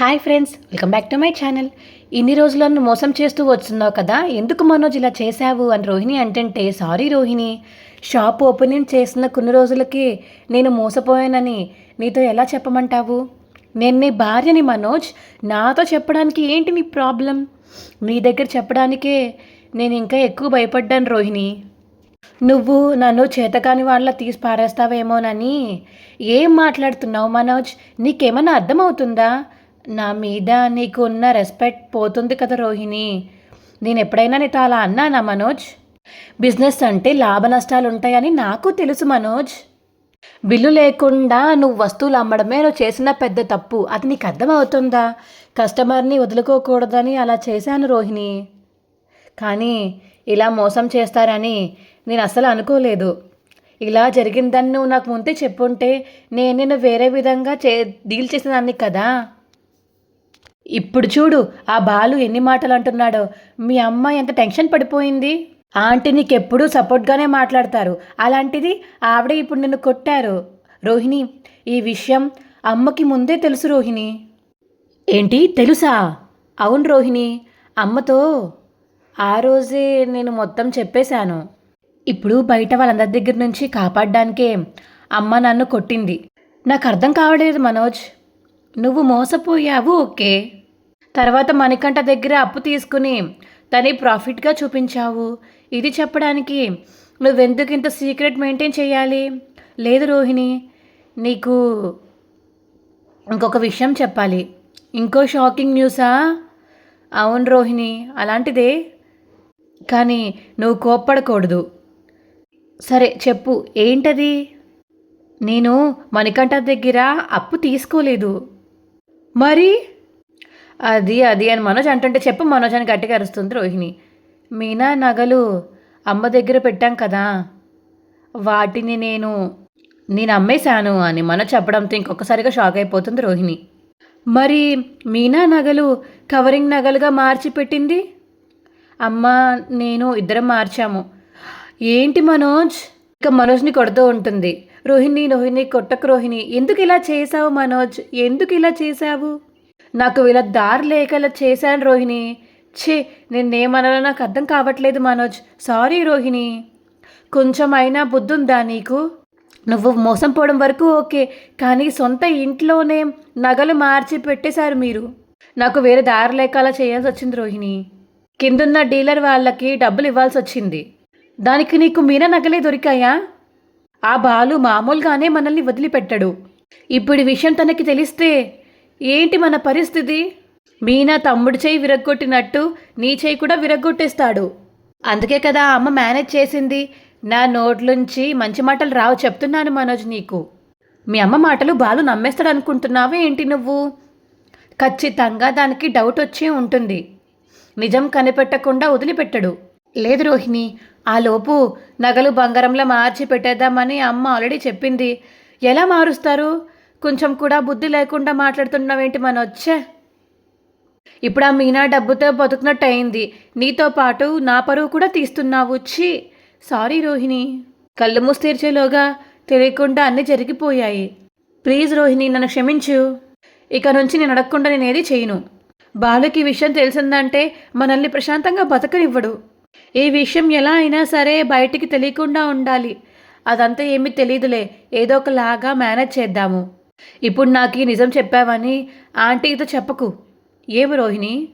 Hi friends welcome back to my channel. ఇన్ని రోజులు నన్ను మోసం చేస్తూ వస్తున్నావు కదా ఎందుకు మనోజ్ ఇలా చేశావు అని రోహిణి అంటే సారీ రోహిణి షాప్ ఓపెనింగ్ చేసిన కొన్ని రోజులకి నేను మోసపోయానని నీతో ఎలా చెప్పమంటావు? నేను నీ భార్యని మనోజ్ నాతో చెప్పడానికి ఏంటి నీ ప్రాబ్లం? నీ దగ్గర చెప్పడానికే నేను ఇంకా ఎక్కువ భయపడ్డాను రోహిణి. నువ్వు నన్ను చేతకాని వాళ్ళ తీసి పారేస్తావేమోనని ఏం మాట్లాడుతున్నావు మనోజ్? నీకేమన్నా అర్థమవుతుందా? నా మీద నీకున్న రెస్పెక్ట్ పోతుంది కదా రోహిణి. నేను ఎప్పుడైనా నీతో అలా అన్నానా మనోజ్? బిజినెస్ అంటే లాభ నష్టాలు ఉంటాయని నాకు తెలుసు మనోజ్. బిల్లు లేకుండా నువ్వు వస్తువులు అమ్మడమే నువ్వు చేసిన పెద్ద తప్పు. అది నీకు అర్థమవుతుందా? కస్టమర్ని వదులుకోకూడదని అలా చేశాను రోహిణి. కానీ ఇలా మోసం చేస్తారని నేను అసలు అనుకోలేదు. ఇలా జరిగిందని నువ్వు నాకు ముందే చెప్పుంటే నేను నిన్ను వేరే విధంగా చే డీల్ చేసేదాన్ని కదా. ఇప్పుడు చూడు ఆ బాలు ఎన్ని మాటలు అంటున్నాడో మీ అమ్మ ఎంత టెన్షన్ పడిపోయింది? ఆంటీ నీకెప్పుడూ సపోర్ట్గానే మాట్లాడతారు. అలాంటిది ఆవిడ ఇప్పుడు నిన్ను కొట్టారు. రోహిణి ఈ విషయం అమ్మకి ముందే తెలుసు రోహిణి. ఏంటి తెలుసా? అవును రోహిణి అమ్మతో ఆ రోజే నేను మొత్తం చెప్పేశాను. ఇప్పుడు బయట వాళ్ళందరి దగ్గర నుంచి కాపాడడానికే అమ్మ నన్ను కొట్టింది. నాకు అర్థం కావలేదు మనోజ్. నువ్వు మోసపోయావు ఓకే. తర్వాత మణికంఠ దగ్గర అప్పు తీసుకుని తని ప్రాఫిట్గా చూపించావు. ఇది చెప్పడానికి నువ్వెందుకు ఇంత సీక్రెట్ మెయింటైన్ చేయాలి? లేదు రోహిణి నీకు ఇంకొక విషయం చెప్పాలి. ఇంకో షాకింగ్ న్యూసా? అవును రోహిణి అలాంటిదే. కానీ నువ్వు కోప్పడకూడదు. సరే చెప్పు ఏంటది? నేను మణికంఠ దగ్గర అప్పు తీసుకోలేదు. మరి? అది అది అని మనోజ్ అంటుంటే చెప్పు మనోజ్ అని గట్టిగా అరుస్తుంది రోహిణి. మీనా నగలు అమ్మ దగ్గర పెట్టాం కదా వాటిని నేను నేను అమ్మేశాను అని మనోజ్ చెప్పడంతో ఇంకొకసారిగా షాక్ అయిపోతుంది రోహిణి. మరి మీనా నగలు కవరింగ్ నగలుగా మార్చి పెట్టింది అమ్మ నేను ఇద్దరం మార్చాము. ఏంటి మనోజ్? ఇక మనోజ్ని కొడుతూ ఉంటుంది. రోహిణి రోహిణి కొట్టకు రోహిణి. ఎందుకు ఇలా చేశావు మనోజ్? ఎందుకు ఇలా చేశావు? నాకు ఇలా దారి లేక ఇలా చేశాను రోహిణి. ఛే నేనేమనాలో నాకు అర్థం కావట్లేదు మనోజ్. సారీ రోహిణి. కొంచెం అయినా బుద్ధుందా నీకు? నువ్వు మోసం పోవడం వరకు ఓకే కానీ సొంత ఇంట్లోనే నగలు మార్చి పెట్టేశారు మీరు. నాకు వేరే దారి లేక అలా చేయాల్సి వచ్చింది రోహిణి. కిందున్న డీలర్ వాళ్ళకి డబ్బులు ఇవ్వాల్సి వచ్చింది. దానికి నీకు మీన నగలే దొరికాయా? ఆ బాలు మామూలుగానే మనల్ని వదిలిపెట్టాడు. ఇప్పుడు విషయం తనకి తెలిస్తే ఏంటి మన పరిస్థితి? మీనా తమ్ముడు చేయి విరగ్గొట్టినట్టు నీ చేయి కూడా విరగ్గొట్టేస్తాడు. అందుకే కదా అమ్మ మేనేజ్ చేసింది. నా నోట్లుంచి మంచి మాటలు రావు చెప్తున్నాను మనోజ్ నీకు. మీ అమ్మ మాటలు బాలు నమ్మేస్తాడు అనుకుంటున్నావా ఏంటి నువ్వు? ఖచ్చితంగా దానికి డౌట్ వచ్చి ఉంటుంది. నిజం కనిపెట్టకుండా వదిలిపెట్టడు. లేదు రోహిణి ఆ లోపు నగలు బంగారంలో మార్చి పెట్టేద్దామని అమ్మ ఆల్రెడీ చెప్పింది. ఎలా మారుస్తారు? కొంచెం కూడా బుద్ధి లేకుండా మాట్లాడుతున్నావేంటి మనొచ్చే ఇప్పుడు ఆ మీనా డబ్బుతో బతుకున్నట్టు అయింది నీతో పాటు నా పరువు కూడా తీస్తున్నావు. వచ్చి సారీ రోహిణి. కళ్ళు మూసి తెలియకుండా అన్నీ జరిగిపోయాయి. ప్లీజ్ రోహిణి నన్ను క్షమించు. ఇక నుంచి నేను అడగకుండా నేనేది చేయను. బాలుకి ఈ విషయం తెలిసిందంటే మనల్ని ప్రశాంతంగా బతకనివ్వడు. ఈ విషయం ఎలా అయినా సరే బయటికి తెలియకుండా ఉండాలి. అదంతా ఏమీ తెలియదులే ఏదో ఒకలాగా మేనేజ్ చేద్దాము. ఇప్పుడు నాకు ఈ నిజం చెప్పావని ఆంటీతో చెప్పకు. ఏమి రోహిణి?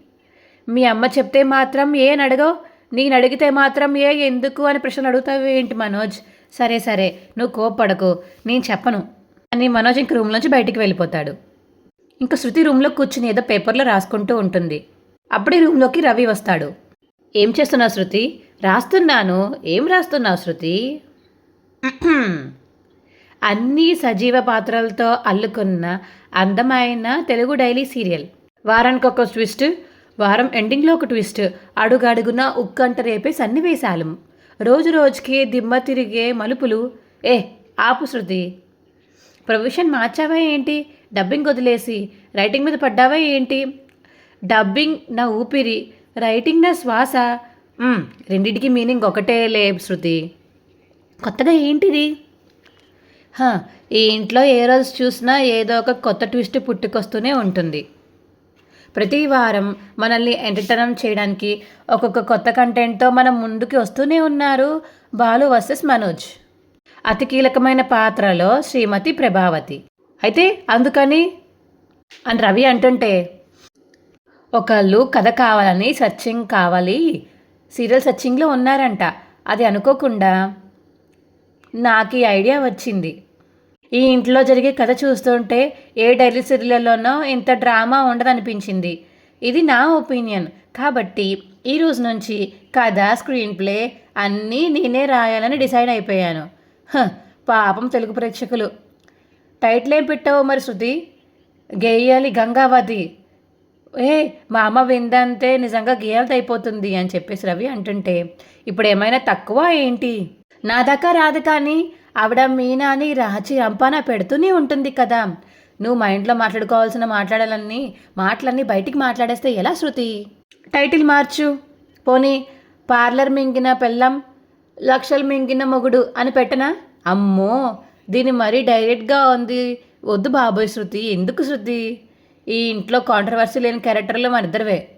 మీ అమ్మ చెప్తే మాత్రం ఏ అడగవు నేను అడిగితే మాత్రం ఏ ఎందుకు అని ప్రశ్నలు అడుగుతావు ఏంటి మనోజ్? సరే సరే నువ్వు కోప్పడకు నేను చెప్పను. అని మనోజ్ ఇంక రూమ్లోంచి బయటికి వెళ్ళిపోతాడు. ఇంకా శృతి రూమ్లో కూర్చుని ఏదో పేపర్లో రాసుకుంటూ ఉంటుంది. అప్పుడే రూమ్లోకి రవి వస్తాడు. ఏం చేస్తున్నావు శృతి? రాస్తున్నాను. ఏం రాస్తున్నావు శృతి? అన్ని సజీవ పాత్రలతో అల్లుకున్న అందమైన తెలుగు డైలీ సీరియల్. వారానికి ఒక ట్విస్ట్ వారం ఎండింగ్లో ఒక ట్విస్ట్ అడుగడుగున ఉక్కంట రేపే సన్నివేశాలు. రోజు రోజుకి దిమ్మ తిరిగే మలుపులు. ఏ ఆపు శృతి. ప్రొవిషన్ మార్చావా ఏంటి? డబ్బింగ్ వదిలేసి రైటింగ్ మీద పడ్డావా ఏంటి? డబ్బింగ్ నా ఊపిరి రైటింగ్ నా శ్వాస. రెండింటికి మీనింగ్ ఒకటే లే శృతి. కొత్తగా ఏంటిది? ఈ ఇంట్లో ఏ రోజు చూసినా ఏదో ఒక కొత్త ట్విస్ట్ పుట్టుకొస్తూనే ఉంటుంది. ప్రతి వారం మనల్ని ఎంటర్టైన్ చేయడానికి ఒక్కొక్క కొత్త కంటెంట్తో మనం ముందుకు వస్తూనే ఉన్నారు బాలు వర్సెస్ మనోజ్. అతి కీలకమైన పాత్రలో శ్రీమతి ప్రభావతి. అయితే అందుకని అని రవి అంటుంటే ఒకళ్ళు కథ కావాలని సర్చింగ్ కావాలి. సీరియల్ సర్చింగ్లో ఉన్నారంట. అది అనుకోకుండా నాకు ఈ ఐడియా వచ్చింది. ఈ ఇంట్లో జరిగే కథ చూస్తుంటే ఏ డైలీ సీరియల్లోనో ఇంత డ్రామా ఉండదనిపించింది. ఇది నా ఒపీనియన్. కాబట్టి ఈ రోజు నుంచి కథ స్క్రీన్ ప్లే అన్నీ నేనే రాయాలని డిసైడ్ అయిపోయాను. పాపం తెలుగు ప్రేక్షకులు. టైటిల్ ఏం పెట్టావు మరి శృతి? గేయాలి గంగావతి. ఏ మా అమ్మ విందంతే నిజంగా గేయాలతో అయిపోతుంది అని చెప్పేసి రవి అంటుంటే ఇప్పుడు ఏమైనా తక్కువ ఏంటి? నా దాకా రాదు కానీ ఆవిడ మీనాని రాచి రంపాన పెడుతూనే ఉంటుంది కదా. నువ్వు మా ఇంట్లో మాట్లాడుకోవాల్సిన మాట్లాడాలన్నీ మాటలన్నీ బయటికి మాట్లాడేస్తే ఎలా శృతి? టైటిల్ మార్చు. పోనీ పార్లర్ మింగిన పెళ్ళం లక్షలు మింగిన మొగుడు అని పెట్టనా? అమ్మో దీని మరీ డైరెక్ట్గా ఉంది. వద్దు బాబోయ్ శృతి ఎందుకు శృతి? ఈ ఇంట్లో కాంట్రవర్సీ లేని క్యారెక్టర్లు మన ఇద్దరివే.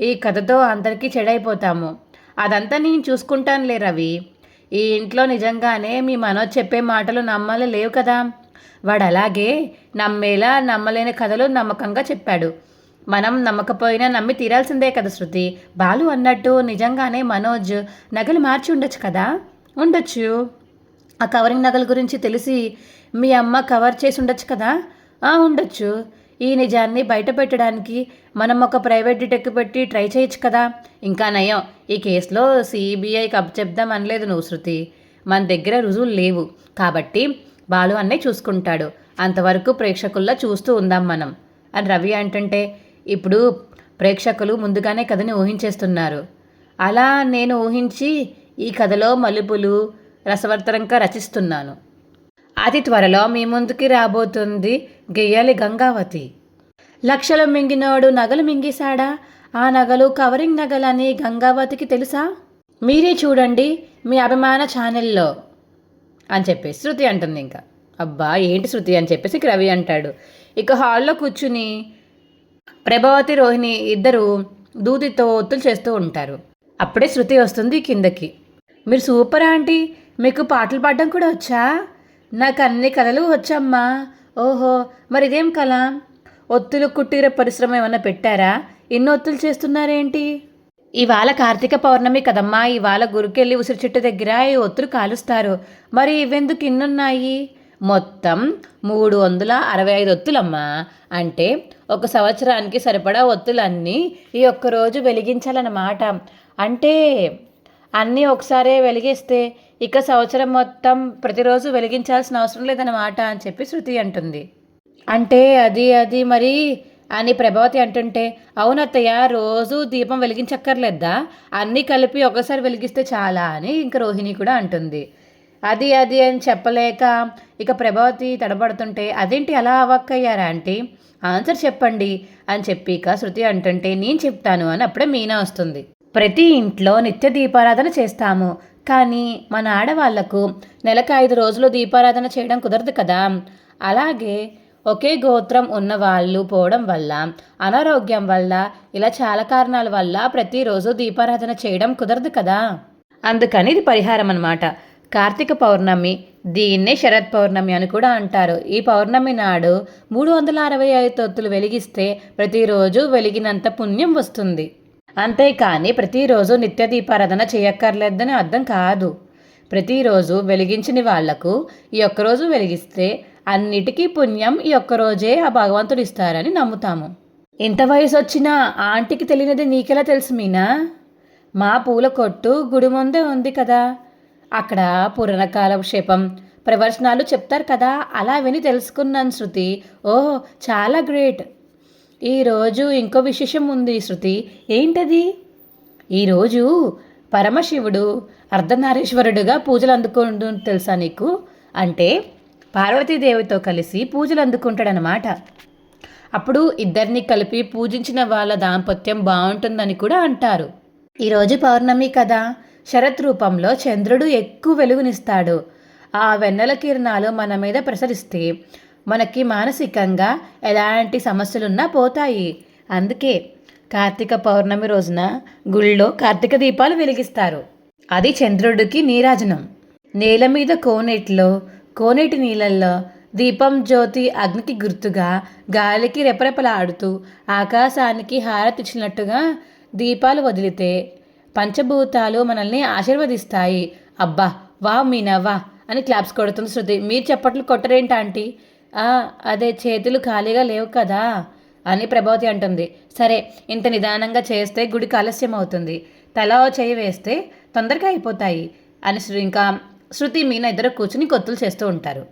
ఈ కథతో అందరికీ చెడైపోతాము. అదంతా నేను చూసుకుంటానులే రవి. ఈ ఇంట్లో నిజంగానే మీ మనోజ్ చెప్పే మాటలు నమ్మాలి లేవు కదా. వాడు అలాగే నమ్మేలా నమ్మలేని కథలు నమ్మకంగా చెప్పాడు. మనం నమ్మకపోయినా నమ్మి తీరాల్సిందే కదా శృతి. బాలు అన్నట్టు నిజంగానే మనోజ్ నగలు మార్చి ఉండొచ్చు కదా? ఉండొచ్చు. ఆ కవరింగ్ నగల గురించి తెలిసి మీ అమ్మ కవర్ చేసి ఉండొచ్చు కదా? ఉండొచ్చు. ఈ నిజాన్ని బయట పెట్టడానికి మనం ఒక ప్రైవేట్ డిటెక్టివ్ పెట్టి ట్రై చేయొచ్చు కదా? ఇంకా నయం. ఈ కేసులో సిబిఐకి అప్పచెప్దాం అనలేదు నువ్వు శృతి. మన దగ్గర రుజువులు లేవు. కాబట్టి బాలు అన్నే చూసుకుంటాడు. అంతవరకు ప్రేక్షకుల్లో చూస్తూ ఉందాం మనం. అని రవి అంటుంటే ఇప్పుడు ప్రేక్షకులు ముందుగానే కథని ఊహించేస్తున్నారు. అలా నేను ఊహించి ఈ కథలో మలుపులు రసవర్తరంగా రచిస్తున్నాను. అతి త్వరలో మీ ముందుకి రాబోతుంది గెయ్యాలి గంగావతి. లక్షలు మింగినోడు నగలు మింగేశాడా? ఆ నగలు కవరింగ్ నగలని గంగావతికి తెలుసా? మీరే చూడండి మీ అభిమాన ఛానల్లో అని చెప్పేసి శృతి అంటుంది ఇంకా. అబ్బా ఏంటి శృతి అని చెప్పేసి రవి అంటాడు. ఇక హాల్లో కూర్చుని ప్రభావతి రోహిణి ఇద్దరు దూదితో ఒత్తులు చేస్తూ ఉంటారు. అప్పుడే శృతి వస్తుంది కిందకి. మీరు సూపర్ ఆంటీ? మీకు పాటలు పాడడం కూడా వచ్చా? నాకు అన్ని కళలు వచ్చమ్మా. ఓహో మరి ఇదేం కళ ఒత్తులు కుట్టీర పరిశ్రమ ఏమైనా పెట్టారా? ఎన్ని ఒత్తులు చేస్తున్నారేంటి? ఇవాళ కార్తీక పౌర్ణమి కదమ్మా ఇవాళ గురికెళ్ళి ఉసిరి చెట్టు దగ్గర ఈ ఒత్తులు కాలుస్తారు. మరి ఇవెందుకు ఇన్నున్నాయి? మొత్తం మూడు వందల అరవై ఐదు ఒత్తులమ్మా. అంటే ఒక సంవత్సరానికి సరిపడా ఒత్తులన్నీ ఈ ఒక్క రోజు వెలిగించాలన్నమాట. అంటే అన్నీ ఒకసారే వెలిగేస్తే ఇక సంవత్సరం మొత్తం ప్రతిరోజు వెలిగించాల్సిన అవసరం లేదన్నమాట అని చెప్పి శృతి అంటుంది. అంటే అది అది మరి అని ప్రభావతి అంటుంటే అవునత్తయ్య రోజు దీపం వెలిగించక్కర్లేదా అన్నీ కలిపి ఒకసారి వెలిగిస్తే చాలా అని ఇంక రోహిణి కూడా అంటుంది. అది అది అని చెప్పలేక ఇక ప్రభావతి తడబడుతుంటే అదేంటి అలా అవ్వక్కయ్యారా ఆంటీ? ఆన్సర్ చెప్పండి అని చెప్పి ఇక శృతి అంటుంటే నేను చెప్తాను అని అప్పుడే మీనా వస్తుంది. ప్రతి ఇంట్లో నిత్య దీపారాధన చేస్తాము. కానీ మన ఆడవాళ్ళకు నెలకు ఐదు రోజులు దీపారాధన చేయడం కుదరదు కదా. అలాగే ఒకే గోత్రం ఉన్న వాళ్ళు పోవడం వల్ల అనారోగ్యం వల్ల ఇలా చాలా కారణాల వల్ల ప్రతిరోజు దీపారాధన చేయడం కుదరదు కదా. అందుకని ఇది పరిహారం అన్నమాట. కార్తీక పౌర్ణమి దీన్నే శరత్ పౌర్ణమి అని కూడా అంటారు. ఈ పౌర్ణమి నాడు మూడు వందల అరవై ఐదు తొత్తులు వెలిగిస్తే ప్రతిరోజు వెలిగినంత పుణ్యం వస్తుంది. అంతేకాని ప్రతిరోజు నిత్య దీపారాధన చేయక్కర్లేదని అర్థం కాదు. ప్రతిరోజు వెలిగించని వాళ్ళకు ఈ ఒక్కరోజు వెలిగిస్తే అన్నిటికీ పుణ్యం ఈ ఒక్కరోజే ఆ భగవంతుడు ఇస్తారని నమ్ముతాము. ఇంత వయసు వచ్చినా ఆంటీకి తెలియనిది నీకెలా తెలుసు మీనా? మా పూల కొట్టు గుడి ముందే ఉంది కదా. అక్కడ పురాణకాలక్షేపం ప్రవచనాలు చెప్తారు కదా. అలా విని తెలుసుకున్నాను శృతి. ఓ చాలా గ్రేట్. ఈరోజు ఇంకో విశేషం ఉంది శృతి. ఏంటది? ఈరోజు పరమశివుడు అర్ధనారీశ్వరుడుగా పూజలు అందుకుంటు తెలుసా నీకు? అంటే పార్వతీదేవితో కలిసి పూజలు అందుకుంటాడనమాట అప్పుడు ఇద్దరిని కలిపి పూజించిన వాళ్ళ దాంపత్యం బాగుంటుందని కూడా అంటారు. ఈరోజు పౌర్ణమి కదా. శరత్ రూపంలో చంద్రుడు ఎక్కువ వెలుగునిస్తాడు. ఆ వెన్నెల కిరణాలు మన మీద ప్రసరిస్తే మనకి మానసికంగా ఎలాంటి సమస్యలున్నా పోతాయి. అందుకే కార్తీక పౌర్ణమి రోజున గుళ్ళో కార్తీక దీపాలు వెలిగిస్తారు. అది చంద్రుడికి నీరాజనం. నేల మీద కోనేటిలో కోనేటి నీళ్ళల్లో దీపం జ్యోతి అగ్నికి గుర్తుగా గాలికి రెపరెపలాడుతూ ఆకాశానికి హారతిచ్చినట్టుగా దీపాలు వదిలితే పంచభూతాలు మనల్ని ఆశీర్వదిస్తాయి. అబ్బా వా మీనా వా అని క్లాప్స్ కొడుతుంది శృతి. మీరు చెప్పట్లు కొట్టరేంటి ఆంటీ? అదే చేతులు ఖాళీగా లేవు కదా అని ప్రభావతి అంటుంది. సరే ఇంత నిదానంగా చేస్తే గుడికి ఆలస్యం అవుతుంది తల చేయి వేస్తే తొందరగా అయిపోతాయి అని శృ- ఇంకా శృతి మీన ఇద్దరు కూర్చుని కొత్తులు చేస్తూ ఉంటారు.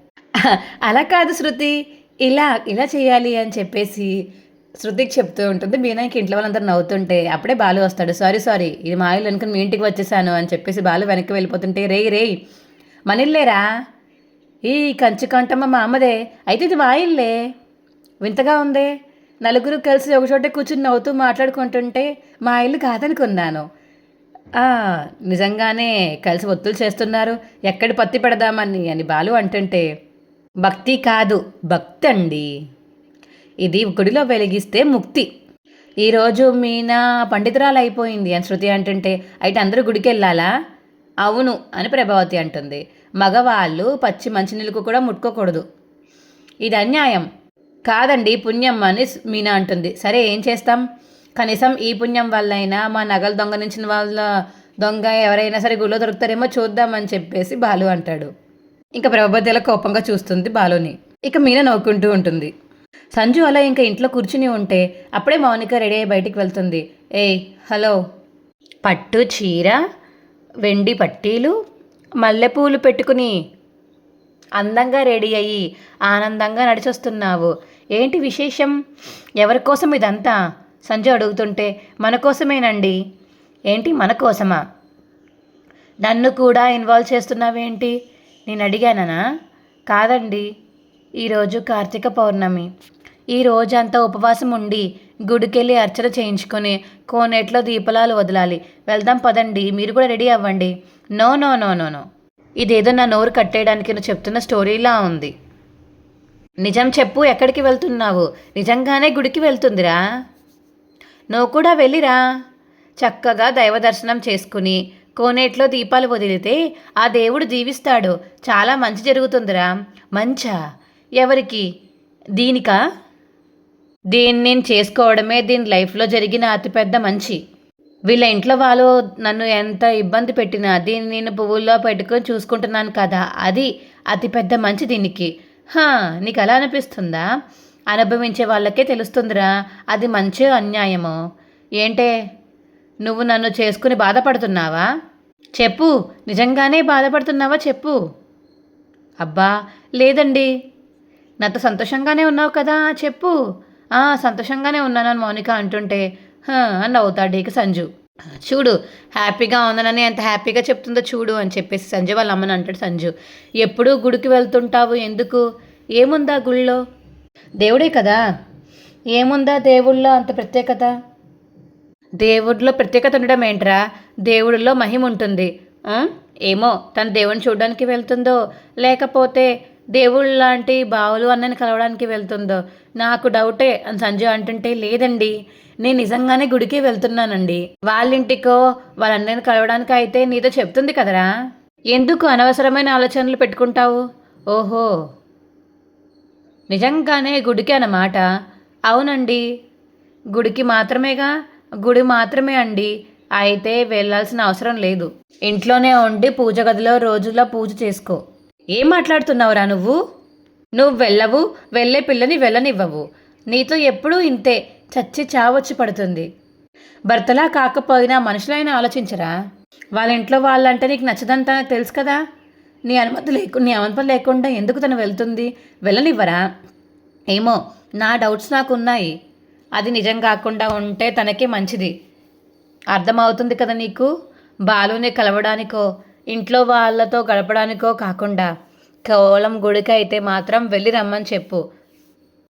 అలా కాదు శృతి ఇలా ఇలా చేయాలి అని చెప్పేసి శృతికి చెప్తూ ఉంటుంది. మీనాకి ఇంట్లో వాళ్ళందరూ నవ్వుతుంటే అప్పుడే బాలు వస్తాడు. సారీ సారీ ఇది మా ఇల్లు అనుకుని మీ ఇంటికి వచ్చేసాను అని చెప్పేసి బాలు వెనక్కి వెళ్ళిపోతుంటే రేయ్ రేయ్ మన ఈ కంచు కంటమ్మ మా అమ్మదే అయితే ఇది మా ఇల్లే. వింతగా ఉందే. నలుగురు కలిసి ఒకచోటే కూర్చుని నవ్వుతూ మాట్లాడుకుంటుంటే మా ఇల్లు కాదనుకున్నాను. నిజంగానే కలిసి ఒత్తులు చేస్తున్నారు. ఎక్కడ పత్తి పెడదామని అని బాలు అంటుంటే భక్తి కాదు భక్తి అండి ఇది గుడిలో వెలిగిస్తే ముక్తి. ఈరోజు మీనా పండితురాలు అయిపోయింది అని శృతి అంటుంటే అయితే అందరూ గుడికి వెళ్ళాలా అవును అని ప్రభావతి అంటుంది. మగవాళ్ళు పచ్చి మంచినీళ్ళకు కూడా ముట్టుకోకూడదు. ఇది అన్యాయం. కాదండి పుణ్యం అని మీనా అంటుంది. సరే ఏం చేస్తాం? కనీసం ఈ పుణ్యం వల్లైనా మా నగలు దొంగలించిన వాళ్ళ దొంగ ఎవరైనా సరే గుళ్ళో దొరుకుతారేమో చూద్దామని చెప్పేసి బాలు అంటాడు. ఇంకా ప్రభావతి కోపంగా చూస్తుంది బాలుని. ఇక మీన నవ్వుకుంటూ ఉంటుంది. సంజు అలా ఇంకా ఇంట్లో కూర్చుని ఉంటే అప్పుడే మౌనిక రెడీ అయ్యి బయటికి వెళ్తుంది. ఏయ్ హలో. పట్టు చీర వెండి పట్టీలు మల్లెపూలు పెట్టుకుని అందంగా రెడీ అయ్యి ఆనందంగా నడిచొస్తున్నావు. ఏంటి విశేషం? ఎవరి కోసం ఇదంతా? సంజు అడుగుతుంటే మన కోసమేనండి. ఏంటి మన కోసమా? నన్ను కూడా ఇన్వాల్వ్ చేస్తున్నావేంటి? నేను అడిగానా కాదండి. ఈరోజు కార్తీక పౌర్ణమి. ఈ రోజంతా ఉపవాసం ఉండి గుడికెళ్ళి అర్చన చేయించుకొని కోనేట్లో దీపలాలు వదలాలి. వెళ్దాం పదండి. మీరు కూడా రెడీ అవ్వండి. No no no no no. ఇదేదో నా నోరు కట్టేయడానికి నువ్వు చెప్తున్న స్టోరీలా ఉంది. నిజం చెప్పు ఎక్కడికి వెళ్తున్నావు? నిజంగానే గుడికి వెళ్తుందిరా. నువ్వు కూడా వెళ్ళిరా. చక్కగా దైవ దర్శనం చేసుకుని కోనేట్లో దీపాలు వదిలితే ఆ దేవుడు జీవిస్తాడు. చాలా మంచి జరుగుతుందిరా. మంచా? ఎవరికి? దీనికా? దీన్ని నేను చేసుకోవడమే దీని లైఫ్లో జరిగిన అతిపెద్ద మంచి. వీళ్ళ ఇంట్లో వాళ్ళు నన్ను ఎంత ఇబ్బంది పెట్టినా దీన్ని నేను పువ్వుల్లో పెట్టుకొని చూసుకుంటున్నాను కదా అది అతిపెద్ద మంచి దీనికి. హా నీకు అలా అనిపిస్తుందా? అనుభవించే వాళ్ళకే తెలుస్తుందిరా అది మంచి అన్యాయమో. ఏంటే నువ్వు నన్ను చేసుకుని బాధపడుతున్నావా? చెప్పు నిజంగానే బాధపడుతున్నావా చెప్పు. అబ్బా లేదండి. నాతో సంతోషంగానే ఉన్నావు కదా చెప్పు. సంతోషంగానే ఉన్నానని మౌనిక అంటుంటే అని నవ్వుతాడు ఇక సంజు. చూడు హ్యాపీగా ఉందనని ఎంత హ్యాపీగా చెప్తుందో చూడు అని చెప్పేసి సంజు వాళ్ళ అమ్మని అంటాడు సంజు. ఎప్పుడూ గుడికి వెళ్తుంటావు? ఎందుకు? ఏముందా గుళ్ళో? దేవుడే కదా. ఏముందా దేవుళ్ళో అంత ప్రత్యేకత? దేవుడిలో ప్రత్యేకత ఉండడం ఏంట్రా? దేవుడిలో మహిమ ఉంటుంది. ఏమో తను దేవుని చూడడానికి వెళ్తుందో లేకపోతే దేవుళ్ళ లాంటి బావులు అన్నని కలవడానికి వెళ్తుందో? నాకు డౌటే. అని సంజయ్ అంటుంటే లేదండి. నేను నిజంగానే గుడికి వెళ్తున్నానండి. వాళ్ళింటికో వాళ్ళందరిని కలవడానికి అయితే నీతో చెప్తుంది కదరా? ఎందుకు అనవసరమైన ఆలోచనలు పెట్టుకుంటావు? ఓహో. నిజంగానే గుడికి అన్నమాట? అవునండి. గుడికి మాత్రమేగా? గుడి మాత్రమే అండి. అయితే వెళ్ళాల్సిన అవసరం లేదు. ఇంట్లోనే ఉండి పూజ గదిలో రోజులా పూజ చేసుకో. ఏం మాట్లాడుతున్నావురా నువ్వు? నువ్వు వెళ్ళవు వెళ్ళే పిల్లని వెళ్ళనివ్వవు. నీతో ఎప్పుడూ ఇంతే చచ్చి చావొచ్చి పడుతుంది. భర్తలా కాకపోయినా మనుషులైనా ఆలోచించరా? వాళ్ళ ఇంట్లో వాళ్ళంటే నీకు నచ్చదంతా నాకు తెలుసు కదా. నీ అనుమతి లేకు నీ అనుమతి లేకుండా ఎందుకు తను వెళ్తుంది? వెళ్ళనివ్వరా? ఏమో నా డౌట్స్ నాకు ఉన్నాయి అది నిజం కాకుండా ఉంటే తనకే మంచిది. అర్థమవుతుంది కదా నీకు? బాలుని కలవడానికో ఇంట్లో వాళ్ళతో గడపడానికో కాకుండా కేవలం గుడికి అయితే మాత్రం వెళ్ళి రమ్మని చెప్పు.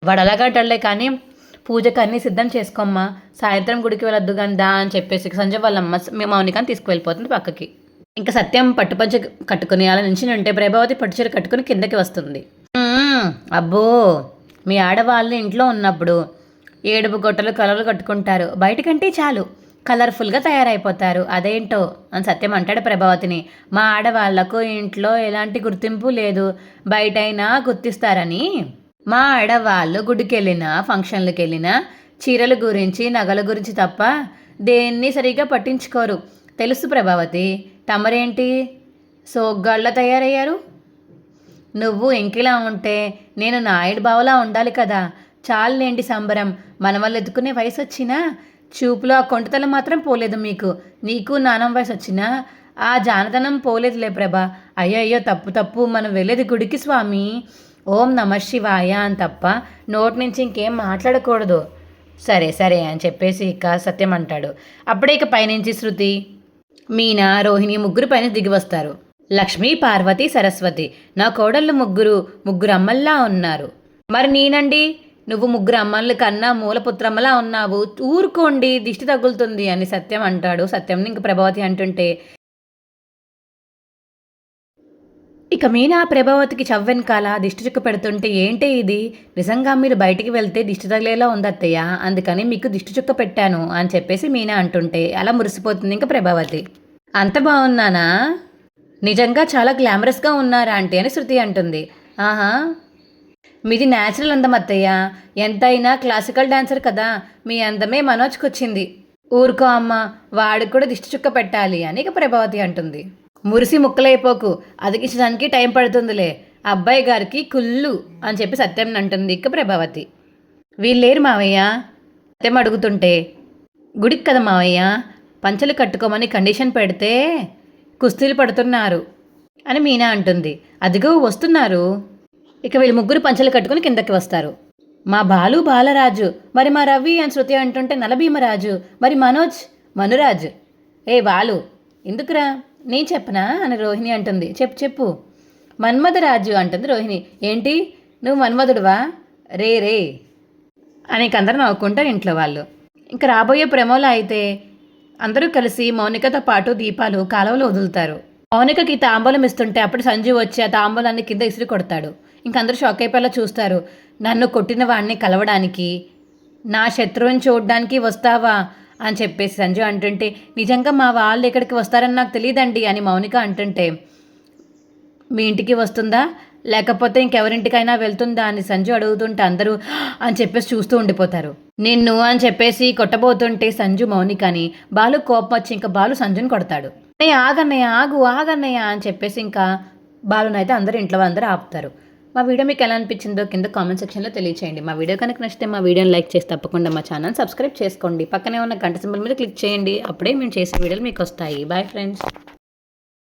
వాడు అలాగంటలే కానీ పూజకు అన్నీ సిద్ధం చేసుకోమ్మా. సాయంత్రం గుడికి వెళ్ళొద్దు కానీ దా అని చెప్పేసి సంజయ్ వాళ్ళమ్మ మీ మౌనికాని తీసుకువెళ్ళిపోతుంది పక్కకి. ఇంకా సత్యం పట్టుపంచ కట్టుకుని అలా నుంచి ఉంటే ప్రభావతి పట్టుచీర కట్టుకుని కిందకి వస్తుంది. అబ్బో! మీ ఆడవాళ్ళు ఇంట్లో ఉన్నప్పుడు ఏడుపు గొట్టలు కలలు కట్టుకుంటారు. బయటకంటే చాలు. కలర్ఫుల్గా తయారైపోతారు. అదేంటో? అని సత్యం అంటాడు ప్రభావతిని. మా ఆడవాళ్ళకు ఇంట్లో ఎలాంటి గుర్తింపు లేదు. బయటైనా గుర్తిస్తారని. మా ఆడవాళ్ళు గుడికెళ్ళినా ఫంక్షన్లకు వెళ్ళినా చీరల గురించి నగల గురించి తప్ప దేన్ని సరిగ్గా పట్టించుకోరు. తెలుసు ప్రభావతి తమరేంటి? సోగ్గాళ్ళ తయారయ్యారు? నువ్వు ఇంకిలా ఉంటే నేను నాయుడు బావలా ఉండాలి కదా. చాలులేంటి సంబరం. మన వాళ్ళు ఎదుకునే వయసు వచ్చినా చూపులో ఆ కొంటతలం మాత్రం పోలేదు మీకు. నీకు నానం వయసు వచ్చినా ఆ జానతనం పోలేదులే ప్రభా. అయ్యో అయ్యో తప్పు తప్పు. మనం వెళ్ళేది గుడికి స్వామి. ఓం నమ శివాయ అని తప్ప నోటి నుంచి ఇంకేం మాట్లాడకూడదు. సరే సరే అని చెప్పేసి ఇక సత్యం అంటాడు. అప్పుడే ఇక పైనుంచి శృతి మీనా రోహిణి ముగ్గురు పైన దిగి వస్తారు. లక్ష్మి పార్వతి సరస్వతి. నా కోడళ్ళు ముగ్గురు ముగ్గురు అమ్మల్లా ఉన్నారు. మరి నేనండి? నువ్వు ముగ్గురు అమ్మల్ని కన్నా మూలపుత్రమ్మలా ఉన్నావు. ఊరుకోండి దిష్టి తగులుతుంది అని సత్యం అంటాడు. సత్యంని ఇంక ప్రభావతి అంటుంటే ఇక మీనా ప్రభావతికి చవ్వెనకాల దిష్టి చుక్క పెడుతుంటే ఏంటి ఇది? నిజంగా మీరు బయటికి వెళ్తే దిష్టి తగిలేలా ఉంది అత్తయ్య. అందుకని మీకు దిష్టి చుక్క పెట్టాను అని చెప్పేసి మీనా అంటుంటే అలా మురిసిపోతుంది ఇంకా ప్రభావతి. అంత బాగున్నానా? నిజంగా చాలా గ్లామరస్గా ఉన్నారా ఆంటీ అని శృతి అంటుంది. ఆహా మీది న్యాచురల్ అందం అత్తయ్య ఎంతైనా క్లాసికల్ డాన్సర్ కదా. మీ అందమే మనోజ్కి వచ్చింది ఊరుకో అమ్మ వాడికి కూడా దిష్టి చుక్క పెట్టాలి అని ఇక ప్రభావతి అంటుంది. మురిసి ముక్కలైపోకు అదికించడానికి టైం పడుతుందిలే. అబ్బాయి గారికి కుళ్ళు అని చెప్పి సత్యం అంటుంది ఇక ప్రభావతి. వీళ్ళేరు మావయ్య? సత్యం అడుగుతుంటే గుడికి కదా మావయ్య? పంచలు కట్టుకోమని కండిషన్ పెడితే కుస్తీలు పడుతున్నారు అని మీనా అంటుంది. అదిగో వస్తున్నారు. ఇక వీళ్ళు ముగ్గురు పంచలు కట్టుకుని కిందకి వస్తారు. మా బాలు బాలరాజు మరి మా రవి అని శృతి అంటుంటే నలభీమరాజు మరి మనోజ్ మనురాజు. ఏ బాలు ఎందుకురా? నీ చెప్పనా? అని రోహిణి అంటుంది. చెప్పు చెప్పు. మన్మధరాజు అంటుంది రోహిణి. ఏంటి? నువ్వు మన్మధుడువా? రే రే అని అందరూ నవ్వుకుంటారు ఇంట్లో వాళ్ళు. ఇంకా రాబోయే ప్రేమలో అయితే అందరూ కలిసి మౌనికతో పాటు దీపాలు కాలువలో వదులుతారు. మౌనికకి తాంబూలం ఇస్తుంటే అప్పుడు సంజీవ్ వచ్చి ఆ తాంబూలాన్ని కింద ఇసిరి కొడతాడు. ఇంకందరూ షాక్ అయిపోయేలా చూస్తారు. నన్ను కొట్టిన వాడిని కలవడానికి నా శత్రువుని చూడడానికి వస్తావా? అని చెప్పేసి సంజు అంటుంటే నిజంగా మా వాళ్ళు ఇక్కడికి వస్తారని నాకు తెలియదండి అని మౌనిక అంటుంటే మీ ఇంటికి వస్తుందా? లేకపోతే ఇంకెవరింటికైనా వెళ్తుందా? అని సంజు అడుగుతుంటే అందరూ అని చెప్పేసి చూస్తూ ఉండిపోతారు. నిన్ను అని చెప్పేసి కొట్టబోతుంటే సంజు మౌనికని బాలు కోపం వచ్చి ఇంకా బాలు సంజుని కొడతాడు. అన్నయ్య ఆగన్నయ్య ఆగు ఆగన్నయ్య అని చెప్పేసి ఇంకా బాలునైతే అందరూ ఇంట్లో అందరూ ఆపుతారు. మా వీడియో మీకు ఎలా అనిపించిందో కింద కామెంట్ సెక్షన్లో తెలియచేయండి. మా వీడియో కనుక నచ్చితే మా వీడియోని లైక్ చేసి తప్పకుండా మా ఛానల్ సబ్స్క్రైబ్ చేసుకోండి. పక్కనే ఉన్న గంట సింబల్ మీద క్లిక్ చేయండి. అప్పుడే మేము చేసే వీడియోలు మీకు వస్తాయి. Bye friends